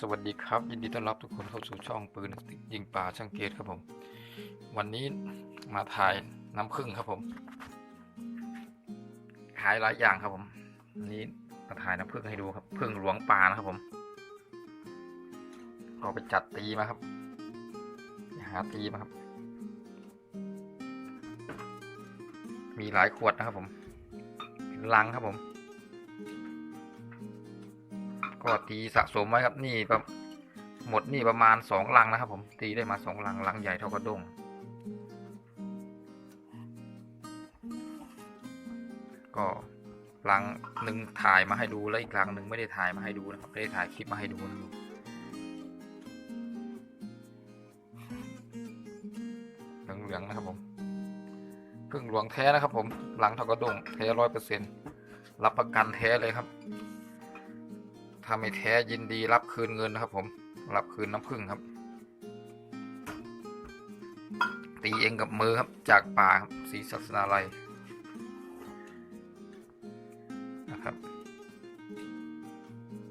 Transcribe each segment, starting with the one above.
สวัสดีครับ ยินดีต้อนรับทุกคนเข้าสู่ช่องปืนยิงป่าช่างเกตครับผม วันนี้มาถ่ายน้ำผึ้งครับผมขายหลายอย่างครับผมวันนี้มาถ่ายน้ำผึ้งให้ดูครับผึ้งหลวงป่านะครับผมก็ไปจัดตีมาครับหาตีมาครับ มีหลายขวดนะครับผมเป็นลังครับผม ก็ตีสะสมไว้ครับนี่ประหมดนี่ประมาณสองลังนะครับ ผมตีได้มาสองลังลังใหญ่เท่ากระด้งก็ลังหนึ่งถ่ายมาให้ดูแล้วอีกลังหนึ่งไม่ได้ถ่ายมาให้ดูนะครับไม่ได้ถ่ายคลิปมาให้ดูนะครับเหลืองๆนะครับผมพึ่งหลวงแท้นะครับ ผมหลังเท่ากระด้งแท้ร้อยเปอร์เซ็นต์รับประกันแท้เลยครับ ถ้าไม่แท้ยินดีรับคืนเงินนะครับ ผม รับคืนน้ำผึ้งครับ ตีเองกับมือครับ จากป่าครับศรีศักนาลัยนะครับ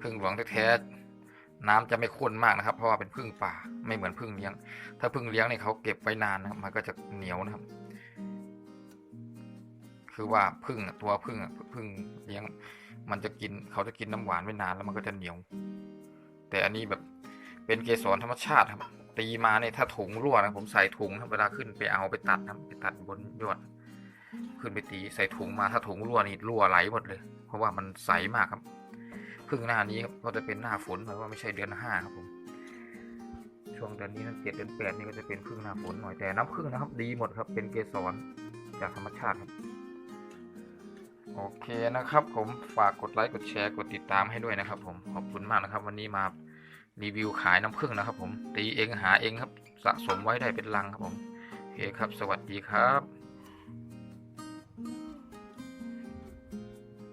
ผึ้งหลวงแท้ๆน้ำจะไม่ข้นมากนะครับ เพราะว่าเป็นผึ้งป่าไม่เหมือนผึ้งเลี้ยง ถ้าผึ้งเลี้ยงเนี่ยเขาเก็บไว้นานนะมันก็จะเหนียวนะครับ คือว่าผึ้งตัวผึ้งอะผึ้งเลี้ยง มันจะกินเขาจะกินน้ำหวานไว้นานแล้วมันก็จะเหนียว แต่อันนี้แบบเป็นเกสรธรรมชาติครับ ตีมาเนี่ยถ้าถุงรั่วนะผมใส่ถุงครับเวลาขึ้นไปเอาไปตัดนะไปตัดบนยอดขึ้นไปตีใส่ถุงมาถ้าถุงรั่วนี่รั่วไหลหมดเลย เพราะว่ามันใสมากครับพึ่งหน้านี้ครับก็จะเป็นหน้าฝนหมายว่าไม่ใช่เดือนห้าครับผมช่วงเดือนนี้นั่นเจ็ดเดือนแปดนี่ก็จะเป็นพึ่งหน้าฝนหน่อยแต่น้ำพึ่งนะครับ ดีหมดครับ เป็นเกสรจากธรรมชาติครับ โอเคนะครับ ผมฝากกดไลค์กดแชร์กดติดตามให้ด้วยนะครับ ผมขอบคุณมากนะครับ วันนี้มารีวิวขายน้ำผึ้งนะครับ ผมตีเองหาเองครับ สะสมไว้ได้เป็นลังครับผมโอเคครับ สวัสดีครับ